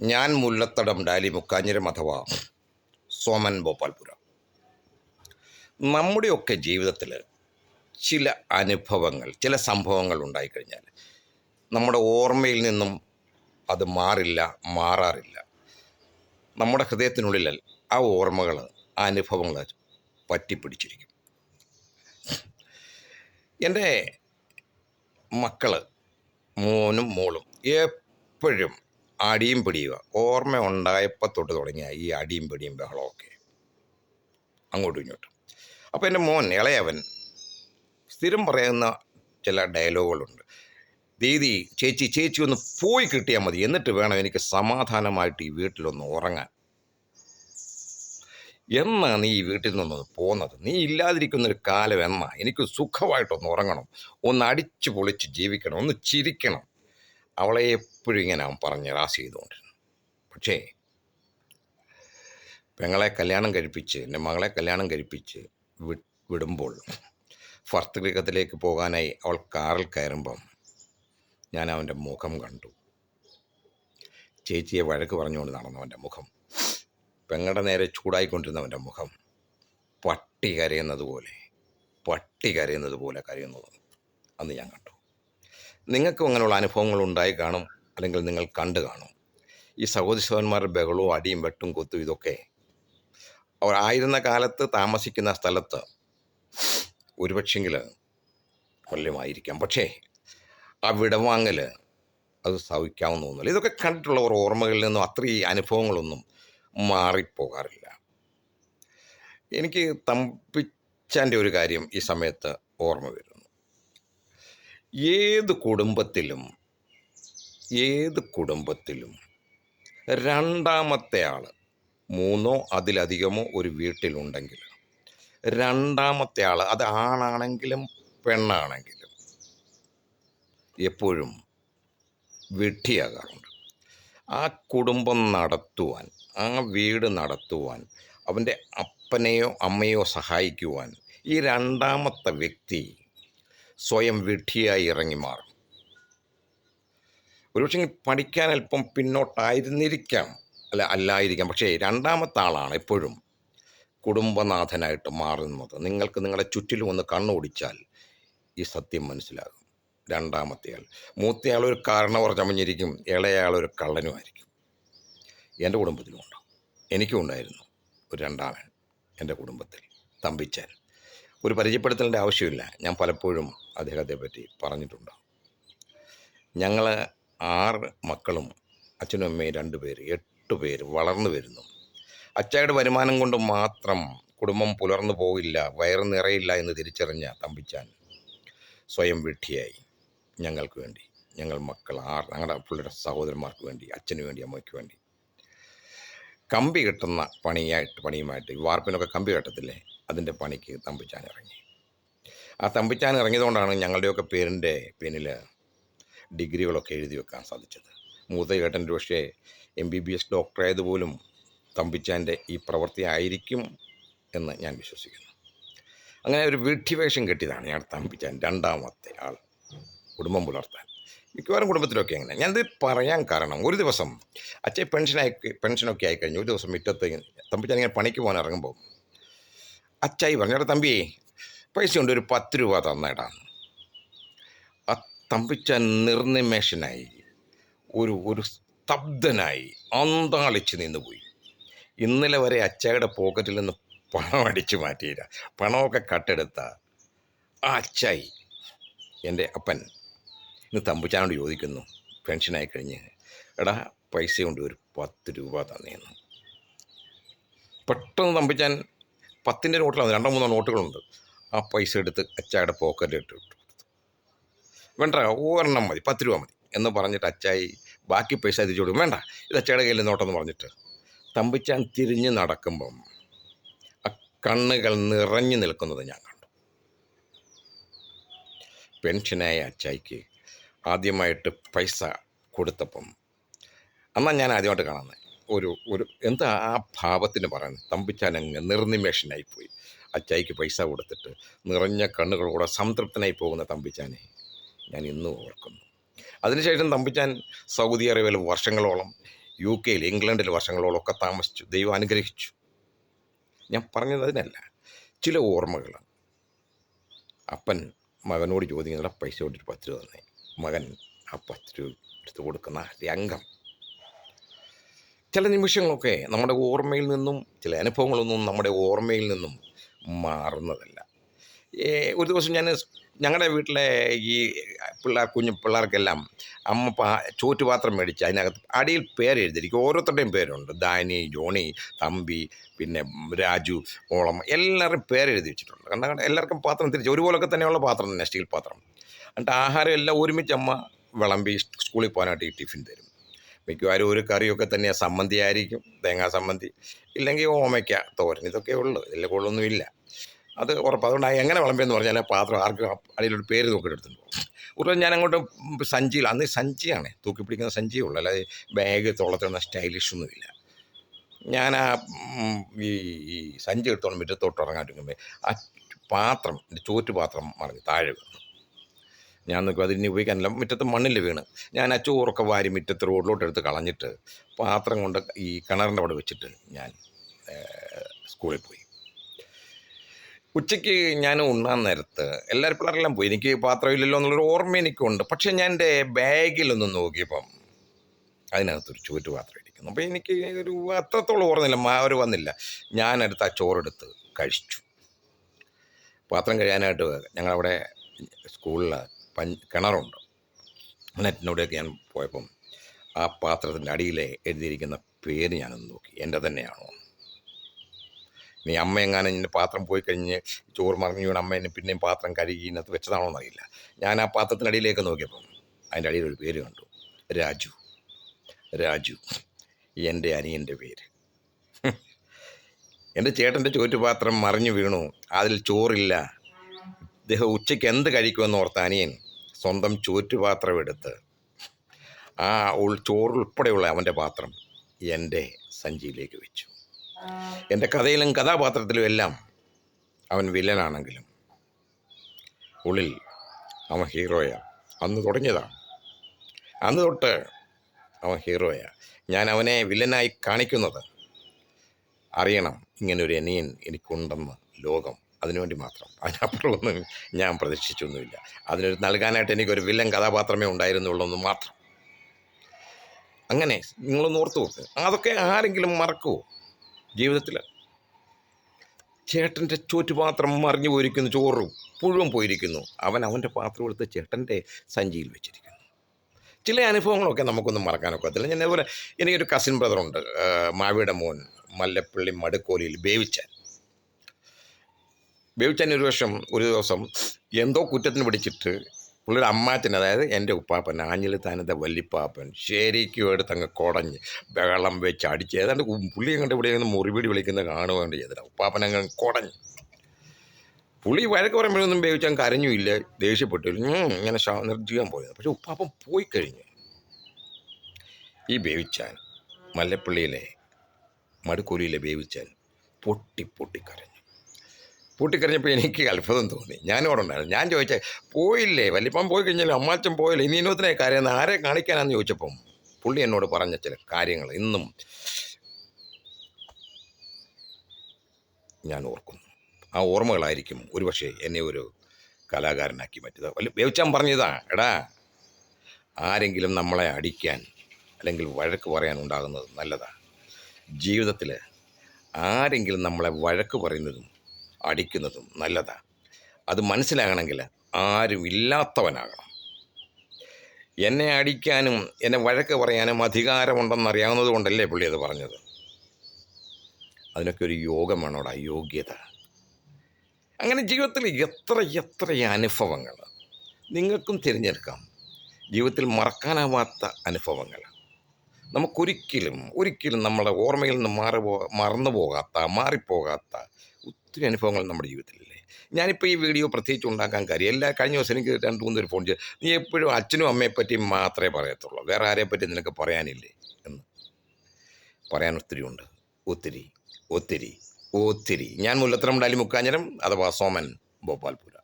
ഞാൻ മുല്ലത്തടം ഡാലി മുക്കാഞ്ഞിരം അഥവാ സോമൻ ഭോപ്പാൽപുര നമ്മുടെയൊക്കെ ജീവിതത്തിൽ ചില അനുഭവങ്ങൾ ചില സംഭവങ്ങൾ ഉണ്ടായിക്കഴിഞ്ഞാൽ നമ്മുടെ ഓർമ്മയിൽ നിന്നും അത് മാറില്ല മാറാറില്ല. നമ്മുടെ ഹൃദയത്തിനുള്ളിൽ ആ ഓർമ്മകൾ ആ അനുഭവങ്ങൾ പറ്റിപ്പിടിച്ചിരിക്കും. എന്റെ മക്കൾ മോനും മോളും എപ്പോഴും അടിയും പിടിയുക. ഓർമ്മ ഉണ്ടായപ്പോൾ തൊട്ട് തുടങ്ങിയ ഈ അടിയും പിടിയും ബഹളമൊക്കെ. അങ്ങോട്ടും ഇങ്ങോട്ടും. അപ്പോൾ എന്റെ മോൻ ഇളയവൻ സ്ഥിരം പറയുന്ന ചില ഡയലോഗുകളുണ്ട്. ദീദി ചേച്ചി ചേച്ചി ഒന്ന് പോയി കിട്ടിയാൽ മതി. എന്നിട്ട് വേണം എനിക്ക് സമാധാനമായിട്ട് ഈ വീട്ടിലൊന്ന് ഉറങ്ങാൻ. എന്നാ നീ ഈ വീട്ടിൽ നിന്നൊന്ന് പോകുന്നത് നീ ഇല്ലാതിരിക്കുന്നൊരു കാലം എന്നാ? എനിക്ക് സുഖമായിട്ടൊന്ന് ഉറങ്ങണം. ഒന്ന് അടിച്ചു പൊളിച്ച് ജീവിക്കണം. ഒന്ന് ചിരിക്കണം. അവളെ എപ്പോഴും ഇങ്ങനെ അവൻ പറഞ്ഞ് റാസ് ചെയ്തുകൊണ്ടിരുന്നു. പക്ഷേ പെങ്ങളെ കല്യാണം കഴിപ്പിച്ച് എന്റെ മകളെ കല്യാണം കഴിപ്പിച്ച് വിടുമ്പോൾ ഫർത്ത് ഭർത്തൃഗൃഹത്തിലേക്ക് പോകാനായി അവൾ കാറിൽ കയറുമ്പം ഞാൻ അവന്റെ മുഖം കണ്ടു. ചേച്ചിയെ വഴക്ക് പറഞ്ഞുകൊണ്ട് നടന്നവന്റെ മുഖം പെങ്ങളുടെ നേരെ ചൂടായിക്കൊണ്ടിരുന്നവന്റെ മുഖം പട്ടി കരയുന്നത് പോലെ പട്ടി കരയുന്നത് പോലെ കരയുന്നത് അന്ന് ഞാൻ കണ്ടു. നിങ്ങൾക്കും അങ്ങനെയുള്ള അനുഭവങ്ങൾ ഉണ്ടായി കാണും അല്ലെങ്കിൽ നിങ്ങൾ കണ്ടു കാണും. ഈ സഹോദരി സഹോദരന്മാരുടെ ബഹളവും അടിയും വെട്ടും കൊത്തും ഇതൊക്കെ അവർ ആയിരുന്ന കാലത്ത് താമസിക്കുന്ന സ്ഥലത്ത് ഒരുപക്ഷെങ്കിൽ കൊല്ലമായിരിക്കാം പക്ഷേ ആ വിടവാങ്ങൽ അത് സഹിക്കാവുന്ന ഒന്നുമില്ല. ഇതൊക്കെ കണ്ടിട്ടുള്ളവർ ഓർമ്മകളിൽ നിന്നും അത്രയും അനുഭവങ്ങളൊന്നും മാറിപ്പോകാറില്ല. എനിക്ക് തമ്പിച്ചാന്റെ ഒരു കാര്യം ഈ സമയത്ത് ഓർമ്മ വരുന്നു ഏത് കുടുംബത്തിലും ഏത് കുടുംബത്തിലും രണ്ടാമത്തെ ആൾ മൂന്നോ അതിലധികമോ ഒരു വീട്ടിലുണ്ടെങ്കിൽ രണ്ടാമത്തെ ആൾ അത് ആണാണെങ്കിലും പെണ്ണാണെങ്കിലും എപ്പോഴും വെട്ടിയാകാറുണ്ട് ആ കുടുംബം നടത്തുവാൻ ആ വീട് നടത്തുവാൻ അവന്റെ അപ്പനെയോ അമ്മയോ സഹായിക്കുവാൻ ഈ രണ്ടാമത്തെ വ്യക്തി സ്വയം വിഡ്ഢിയായി ഇറങ്ങി മാറും. ഒരുപക്ഷെ പഠിക്കാൻ അല്പം പിന്നോട്ടായിരുന്നിരിക്കാം. അല്ല അല്ലായിരിക്കാം. പക്ഷേ രണ്ടാമത്തെ ആളാണ് എപ്പോഴും കുടുംബനാഥനായിട്ട് മാറുന്നത്. നിങ്ങൾക്ക് നിങ്ങളുടെ ചുറ്റിലും ഒന്ന് കണ്ണോടിച്ചാൽ ഈ സത്യം മനസ്സിലാകും. രണ്ടാമത്തെയാൾ. മൂത്തയാൾ ഒരു കാരണവർ ചമഞ്ഞിരിക്കും. ഇളയാൾ ഒരു കള്ളനുമായിരിക്കും. എന്റെ കുടുംബത്തിലുമുണ്ട് എനിക്കും ഉണ്ടായിരുന്നു. ഒരു രണ്ടാമൻ എന്റെ കുടുംബത്തിൽ തമ്പിച്ചാൻ. ഒരു പരിചയപ്പെടുത്തലിന്റെ ആവശ്യമില്ല. ഞാൻ പലപ്പോഴും അദ്ദേഹത്തെ പറ്റി പറഞ്ഞിട്ടുണ്ട്. ഞങ്ങൾ ആറ് മക്കളും അച്ഛനും അമ്മയും രണ്ട് പേര് എട്ട് പേര് വളർന്നു വരുന്നു. അച്ചായുടെ വരുമാനം കൊണ്ട് മാത്രം കുടുംബം പുലർന്നു പോകില്ല വയറ് നിറയില്ല എന്ന് തിരിച്ചറിഞ്ഞ തമ്പിച്ചാൻ സ്വയം വിഡ്ഢിയായി. ഞങ്ങൾക്ക് വേണ്ടി ഞങ്ങൾ മക്കൾ ആറ് ഞങ്ങളുടെ പുള്ളിയുടെ സഹോദരന്മാർക്ക് വേണ്ടി അച്ഛന് വേണ്ടി അമ്മയ്ക്ക് വേണ്ടി. കമ്പി കെട്ടുന്ന പണിയായിട്ട് പണിയുമായിട്ട് വാർപ്പിനൊക്കെ കമ്പി കെട്ടത്തില്ലേ? അതിന്റെ പണിക്ക് തമ്പിച്ചാൻ ഇറങ്ങി. ആ തമ്പിച്ചാൻ ഇറങ്ങിയതുകൊണ്ടാണ് ഞങ്ങളുടെയൊക്കെ പേരിന്റെ പിന്നിൽ ഡിഗ്രികളൊക്കെ എഴുതി വെക്കാൻ സാധിച്ചത്. മൂത്ത ചേട്ടന്റെ പക്ഷേ എം ബി ബി എസ് ഡോക്ടറായതുപോലും തമ്പിച്ചാന്റെ ഈ പ്രവൃത്തി ആയിരിക്കും എന്ന് ഞാൻ വിശ്വസിക്കുന്നു. അങ്ങനെ ഒരു വീട്ടിവേഷം കെട്ടിയതാണ് ഞാൻ തമ്പിച്ചാൻ രണ്ടാമത്തെ ആൾ കുടുംബം പുലർത്താൻ. മിക്കവാറും കുടുംബത്തിലൊക്കെ അങ്ങനെ. ഞാനിത് പറയാൻ കാരണം ഒരു ദിവസം അച്ഛൻ പെൻഷനായി പെൻഷനൊക്കെ ആയിക്കഴിഞ്ഞു ഒരു ദിവസം മുറ്റത്ത് തമ്പിച്ചാൻ ഇങ്ങനെ പണിക്ക് പോകാൻ ഇറങ്ങുമ്പോൾ അച്ചായി പറഞ്ഞു എടാ തമ്പി പൈസ കൊണ്ട് ഒരു പത്ത് രൂപ തന്നേടാ. ആ തമ്പിച്ച നിർനിമേഷനായി ഒരു ഒരു സ്തബ്ധനായി അന്താളിച്ച് നിന്നുപോയി. ഇന്നലെ വരെ അച്ചായുടെ പോക്കറ്റിൽ നിന്ന് പണം അടിച്ചു മാറ്റിയില്ല. പണമൊക്കെ കട്ടെടുത്ത ആ അച്ചായി എന്റെ അപ്പൻ ഇന്ന് തമ്പുച്ചാനോട് ചോദിക്കുന്നു പെൻഷനായി കഴിഞ്ഞ്. എടാ പൈസ കൊണ്ട് ഒരു പത്ത് രൂപ തന്നേന്ന്. പെട്ടെന്ന് തമ്പിച്ചാൻ പത്തിന്റെ നോട്ടിലാണ്. രണ്ടോ മൂന്നോ നോട്ടുകളുണ്ട്. ആ പൈസ എടുത്ത് അച്ചായുടെ പോക്കറ്റിലിട്ട് ഇട്ടു വേണ്ട ഒരെണ്ണം മതി. പത്ത് രൂപ മതി എന്ന് പറഞ്ഞിട്ട് അച്ചായി ബാക്കി പൈസ തിരിച്ചു കൊടുക്കും. വേണ്ട ഇത് അച്ചായുടെ കയ്യിൽ നോട്ടെന്ന് പറഞ്ഞിട്ട്. തമ്പിച്ചാൻ തിരിഞ്ഞ് നടക്കുമ്പം ആ കണ്ണുകൾ നിറഞ്ഞു നിൽക്കുന്നത് ഞാൻ കണ്ടു. പെൻഷനായ അച്ചായിക്ക് ആദ്യമായിട്ട് പൈസ കൊടുത്തപ്പം അന്നാ ഞാൻ ആദ്യമായിട്ട് കാണുന്നത്. ഒരു ഒരു എന്താ ആ ഭാവത്തിന് പറയുന്നത്? തമ്പിച്ചാൻ അങ്ങ് നിർനിമേഷനായിപ്പോയി. അച്ചായിക്ക് പൈസ കൊടുത്തിട്ട് നിറഞ്ഞ കണ്ണുകളോടെ സംതൃപ്തനായി പോകുന്ന തമ്പിച്ചാനെ ഞാൻ ഇന്നും ഓർക്കുന്നു. അതിനുശേഷം തമ്പിച്ചാൻ സൗദി അറേബ്യയിൽ വർഷങ്ങളോളം യു കെയിൽ ഇംഗ്ലണ്ടിൽ വർഷങ്ങളോളം ഒക്കെ താമസിച്ചു ദൈവം അനുഗ്രഹിച്ചു. ഞാൻ പറഞ്ഞത് അതിനല്ല ചില ഓർമ്മകൾ അപ്പൻ മകനോട് ചോദിക്കുന്ന പൈസ കൊണ്ടൊരു പത്ത് രൂപ തന്നെ. മകൻ ആ പത്ത് രൂപ എടുത്ത് കൊടുക്കുന്ന രംഗം ചില നിമിഷങ്ങളൊക്കെ നമ്മുടെ ഓർമ്മയിൽ നിന്നും ചില അനുഭവങ്ങളൊന്നും നമ്മുടെ ഓർമ്മയിൽ നിന്നും മാറുന്നതല്ല. ഒരു ദിവസം ഞാൻ ഞങ്ങളുടെ വീട്ടിലെ ഈ പിള്ളേർ കുഞ്ഞു പിള്ളേർക്കെല്ലാം അമ്മ പാ ചോറ്റുപാത്രം മേടിച്ച് അതിനകത്ത് അടിയിൽ പേരെഴുതിയിരിക്കും ഓരോരുത്തരുടെയും പേരുണ്ട്. ദാനി ജോണി തമ്പി പിന്നെ രാജു ഓളം എല്ലാവരും പേരെഴുതി വെച്ചിട്ടുണ്ട്. കാരണം എല്ലാവർക്കും പാത്രം തിരിച്ച് ഒരുപോലൊക്കെ തന്നെയുള്ള പാത്രം തന്നെ സ്റ്റീൽ പാത്രം. എന്നിട്ട് ആഹാരം എല്ലാം ഒരുമിച്ച് അമ്മ വിളമ്പി സ്കൂളിൽ പോകാനായിട്ട് ഈ ടിഫിൻ തരും. മിക്കവാറും ഒരു കറിയൊക്കെ തന്നെയാണ് സമ്മന്തി ആയിരിക്കും തേങ്ങാ സമ്മന്തി ഇല്ലെങ്കിൽ ഓമയ്ക്ക തോരൻ ഇതൊക്കെ ഉള്ളൂ ഇതിൽ കൂടുതലൊന്നുമില്ല അത് ഉറപ്പ്. അതുകൊണ്ട് എങ്ങനെ വിളമ്പിയെന്ന് പറഞ്ഞാൽ പാത്രം ആർക്കും അടിയിലൊരു പേര് നോക്കിയിട്ട് ഉറപ്പ് ഞാൻ അങ്ങോട്ട് സഞ്ചിയിൽ അന്ന് സഞ്ചിയാണ് തൂക്കി പിടിക്കുന്ന സഞ്ചിയേ ഉള്ളൂ. അല്ലാതെ ബാഗ് തോളത്തിടുന്ന സ്റ്റൈലിഷ് ഒന്നുമില്ല ഞാൻ ആ ഈ സഞ്ചി എടുത്തോണ്ട് മുറ്റത്തോട്ട് ഇറങ്ങാൻ ആ പാത്രം മറിഞ്ഞു പാത്രം താഴെ വീണു. ഞാൻ നോക്കും അതിന് ഉപയോഗിക്കാനില്ല മുറ്റത്ത് മണ്ണിൽ വീണ്. ഞാൻ ആ ചോറൊക്കെ വാരി മുറ്റത്ത് റോഡിലോട്ട് എടുത്ത് കളഞ്ഞിട്ട് പാത്രം കൊണ്ട് ഈ കിണറിന്റെ അവിടെ വെച്ചിട്ട് ഞാൻ സ്കൂളിൽ പോയി. ഉച്ചയ്ക്ക് ഞാൻ ഉണ്ണാൻ നേരത്ത് എല്ലാവരും പിള്ളേരെല്ലാം പോയി. എനിക്ക് പാത്രമില്ലല്ലോ എന്നുള്ളൊരു ഓർമ്മ എനിക്കുണ്ട്. പക്ഷേ ഞാൻ എന്റെ ബാഗിലൊന്ന് നോക്കിയപ്പം അതിനകത്തൊരു ചുവറ്റ് പാത്രം ഇരിക്കുന്നു. അപ്പോൾ എനിക്ക് ഒരു അത്രത്തോളം ഓർമ്മയില്ല. മാവർ വന്നില്ല. ഞാനെടുത്ത് ആ ചോറെടുത്ത് കഴിച്ചു. പാത്രം കഴിയാനായിട്ട് ഞങ്ങളവിടെ സ്കൂളിൽ കിണറുണ്ട്. നെറ്റിനോടെയൊക്കെ ഞാൻ പോയപ്പം ആ പാത്രത്തിന്റെ അടിയിലെ എഴുതിയിരിക്കുന്ന പേര് ഞാനൊന്ന് നോക്കി. എന്റെ തന്നെയാണോ? നീ അമ്മ എങ്ങാനും ഇങ്ങനെ പാത്രം പോയി കഴിഞ്ഞ് ചോറ് മറിഞ്ഞു വീണ് അമ്മ എന്നെ പിന്നെയും പാത്രം കഴുകി ഇതിനകത്ത് വെച്ചതാണോ എന്നറിയില്ല ഞാൻ ആ പാത്രത്തിന്റെ അടിയിലേക്ക് നോക്കിയപ്പം അതിന്റെ അടിയിൽ ഒരു പേര് കണ്ടു. രാജു. രാജു. എന്റെ അനിയന്റെ പേര്. എന്റെ ചേട്ടന്റെ ചോറ്റുപാത്രം മറിഞ്ഞു വീണു. അതിൽ ചോറില്ല. ഇദ്ദേഹം ഉച്ചയ്ക്ക് എന്ത് കഴിക്കുമെന്ന് ഓർത്ത അനിയൻ സ്വന്തം ചോറ്റുപാത്രം എടുത്ത് ആ ഉൾ ചോറുൾപ്പെടെയുള്ള അവന്റെ പാത്രം എന്റെ സഞ്ചിയിലേക്ക് വെച്ചു. എന്റെ കഥയിലും കഥാപാത്രത്തിലും എല്ലാം അവൻ വില്ലനാണെങ്കിലും ഉള്ളിൽ അവൻ ഹീറോയാണ് അന്ന് തുടങ്ങിയതാണ് അന്ന് തൊട്ട് അവൻ ഹീറോയാണ് ഞാൻ അവനെ വില്ലനായി കാണിക്കുന്നത് അറിയണം. ഇങ്ങനൊരു അനിയൻ എനിക്കുണ്ടെന്ന് ലോകം അതിനുവേണ്ടി മാത്രം. അതിനപ്പുറമൊന്നും ഞാൻ പ്രതീക്ഷിച്ചൊന്നുമില്ല. അതിനൊരു നൽകാനായിട്ട് എനിക്കൊരു വില്ലൻ കഥാപാത്രമേ ഉണ്ടായിരുന്നുള്ളൂ എന്ന് മാത്രം. അങ്ങനെ നിങ്ങളൊന്ന് ഓർത്തു നോക്ക്. അതൊക്കെ ആരെങ്കിലും മറക്കുമോ ജീവിതത്തിൽ? ചേട്ടന്റെ ചോറ്റുപാത്രം മറിഞ്ഞു പോയിരിക്കുന്നു ചോറ് മുഴുവൻ പോയിരിക്കുന്നു. അവൻ അവന്റെ പാത്രം എടുത്ത് ചേട്ടന്റെ സഞ്ചിയിൽ വെച്ചിരിക്കുന്നു. ചില അനുഭവങ്ങളൊക്കെ നമുക്കൊന്നും മറക്കാനൊക്കത്തില്ല ഞാൻ അതുപോലെ എനിക്കൊരു കസിൻ ബ്രദറുണ്ട് മാവിയുടെ മോൻ മല്ലപ്പള്ളി മടുക്കോലിയിൽ ബേവിച്ചാൻ ബേവിച്ചാൻ ഒരു വർഷം ഒരു ദിവസം എന്തോ കുറ്റത്തിന് പിടിച്ചിട്ട് പുള്ളിയുടെ അമ്മാച്ചൻ അതായത് എന്റെ ഉപ്പാപ്പൻ ആഞ്ഞിൽ താനത്തെ വല്ലിപ്പാപ്പൻ ശരിക്കും എടുത്ത് അങ്ങ് കുടഞ്ഞ് ബഹളം വെച്ച് അടിച്ച് ഏതാണ്ട് പുള്ളിയെ പുള്ളി അങ്ങോട്ട് ഇവിടെ നിന്ന് മുറിപിടി വിളിക്കുന്നത് കാണുകയാണ് ചെയ്തില്ല ഉപ്പാപ്പൻ അങ്ങ് കുടഞ്ഞ്. പുള്ളി വഴക്ക് പറയുമ്പോഴൊന്നും ബേവിച്ചാൻ കരഞ്ഞുമില്ല ദേഷ്യപ്പെട്ടു. ഇങ്ങനെ നിർജീവൻ പോയത് പക്ഷെ ഉപ്പാപ്പൻ പോയി കഴിഞ്ഞു. ഈ ബേവിച്ചാൻ മല്ലപ്പള്ളിയിലെ മടുക്കൂലിയിലെ ബേവിച്ചാൻ പൊട്ടി പൊട്ടിക്കരഞ്ഞു പൊട്ടിക്കരഞ്ഞപ്പോൾ എനിക്ക് അത്ഭുതം തോന്നി. ഞാനും അവിടെ ഉണ്ടായിരുന്നു ഞാൻ ചോദിച്ചേ പോയില്ലേ? വലിപ്പം പോയി കഴിഞ്ഞാൽ അമ്മാച്ചൻ പോയില്ലേ? ഇനി ഇന്നോത്തിനെ കാര്യം ആരെ കാണിക്കാനാന്ന് ചോദിച്ചപ്പം പുള്ളി എന്നോട് പറഞ്ഞ ചില കാര്യങ്ങൾ ഇന്നും ഞാൻ ഓർക്കുന്നു. ആ ഓർമ്മകളായിരിക്കും ഒരുപക്ഷെ എന്നെ ഒരു കലാകാരനാക്കി മാറ്റിയത്. വലിയ വേവിച്ചാൻ പറഞ്ഞതാ എടാ. ആരെങ്കിലും നമ്മളെ അടിക്കാൻ അല്ലെങ്കിൽ വഴക്ക് പറയാൻ ഉണ്ടാകുന്നത് നല്ലതാണ് ജീവിതത്തിൽ ആരെങ്കിലും നമ്മളെ വഴക്ക് പറയുന്നതും അടിക്കുന്നതും നല്ലതാണ് അത് മനസ്സിലാകണമെങ്കിൽ ആരും ഇല്ലാത്തവനാകണം. എന്നെ അടിക്കാനും എന്നെ വഴക്ക് പറയാനും അധികാരമുണ്ടെന്നറിയാവുന്നത് കൊണ്ടല്ലേ പുള്ളി അത് പറഞ്ഞത്? അതിനൊക്കെ ഒരു യോഗം വേണോടാ യോഗ്യത അങ്ങനെ ജീവിതത്തിൽ എത്ര എത്ര അനുഭവങ്ങൾ നിങ്ങൾക്കും തിരഞ്ഞെടുക്കാം. ജീവിതത്തിൽ മറക്കാനാവാത്ത അനുഭവങ്ങൾ. നമുക്കൊരിക്കലും ഒരിക്കലും നമ്മുടെ ഓർമ്മയിൽ നിന്ന് മാറി പോ മറന്നു പോകാത്ത മാറിപ്പോകാത്ത ഒത്തിരി അനുഭവങ്ങൾ നമ്മുടെ ജീവിതത്തിലില്ലേ? ഞാനിപ്പോൾ ഈ വീഡിയോ പ്രത്യേകിച്ച് ഉണ്ടാക്കാൻ കാര്യം എല്ലാ കഴിഞ്ഞ ദിവസം എനിക്ക് രണ്ട് മൂന്ന് ഫോൺ ചെയ്ത് നീ എപ്പോഴും അച്ഛനും അമ്മയെ പറ്റി മാത്രമേ പറയത്തുള്ളൂ. വേറെ ആരെ പറ്റി നിനക്ക് പറയാനില്ലേ? എന്ന്. പറയാൻ ഒത്തിരി ഉണ്ട്. ഒത്തിരി ഒത്തിരി ഒത്തിരി. ഞാൻ മുല്ലത്തരം ഡാലി മുക്കാഞ്ഞരം അഥവാ സോമൻ ഭോപ്പാൽപുര